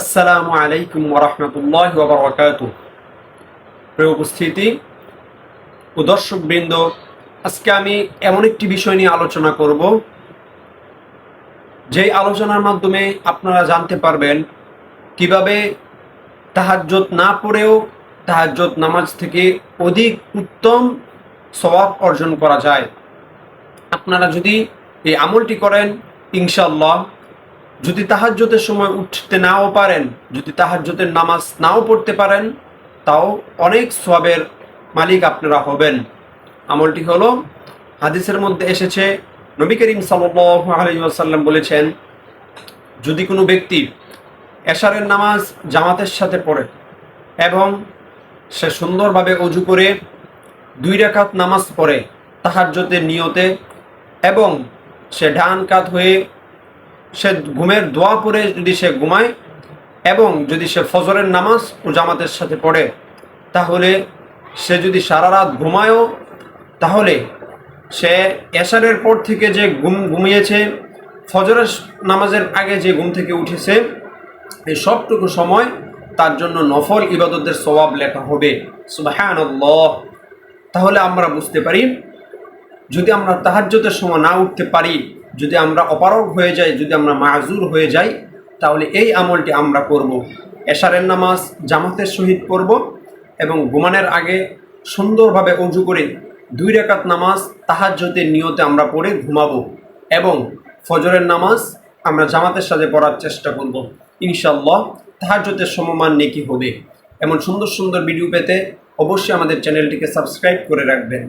আসসালামু আলাইকুম ওরহমতুল্লাহ বারকাত প্রিয় উপস্থিতি, ও দর্শকবৃন্দ, আজকে আমি এমন একটি বিষয় নিয়ে আলোচনা করব, যেই আলোচনার মাধ্যমে আপনারা জানতে পারবেন কীভাবে তাহাজ্জত না পড়েও তাহাজ্জত নামাজ থেকে অধিক উত্তম সওয়াব অর্জন করা যায়। আপনারা যদি এই আমলটি করেন ইনশাল্লাহ যদি তাহাজ্জতের সময় উঠতে নাও পারেন, যদি তাহাজ্জতের নামাজ নাও পড়তে পারেন, তাও অনেক সবের মালিক আপনারা হবেন। আমলটি হলো, হাদিসের মধ্যে এসেছে, নবী করিম সাল্লাম বলেছেন, যদি কোনো ব্যক্তি এশারের নামাজ জামাতের সাথে পড়ে এবং সে সুন্দরভাবে অজু করে দুই রেখাত নামাজ পড়ে তাহাজ্জতের নিয়তে এবং সে ডান কাত হয়ে সে ঘুমের দোয়া পড়ে যদি সে ঘুমায় এবং যদি সে ফজরের নামাজ ও জামাতের সাথে পড়ে, তাহলে সে যদি সারা রাত ঘুমায়ও, তাহলে সে এশারের পর থেকে যে ঘুম ঘুমিয়েছে, ফজরের নামাজের আগে যে ঘুম থেকে উঠেছে, এই সবটুকু সময় তার জন্য নফল ইবাদতের স্বভাব লেখা হবে। সুবাহান তাহলে আমরা বুঝতে পারি, যদি আমরা তাহাজ্যতের সময় না উঠতে পারি যদি আমরা অপারগ হয়ে যাই, যদি আমরা মাজুর হয়ে যাই, তাহলে এই আমলটি আমরা করব। এশারের নামাজ, জামাতের সহিত পড়ব এবং ঘুমানের আগে সুন্দরভাবে অজু করে দুই রেখাত নামাজ তাহাজ্যতের নিয়তে আমরা পড়ে ঘুমাবো এবং ফজরের নামাজ আমরা জামাতের সাথে পড়ার চেষ্টা করব। ইনশাল্লাহ তাহাজ্যতের সমমান নেকি হবে। এমন সুন্দর সুন্দর ভিডিও পেতে অবশ্যই আমাদের চ্যানেলটিকে সাবস্ক্রাইব করে রাখবেন।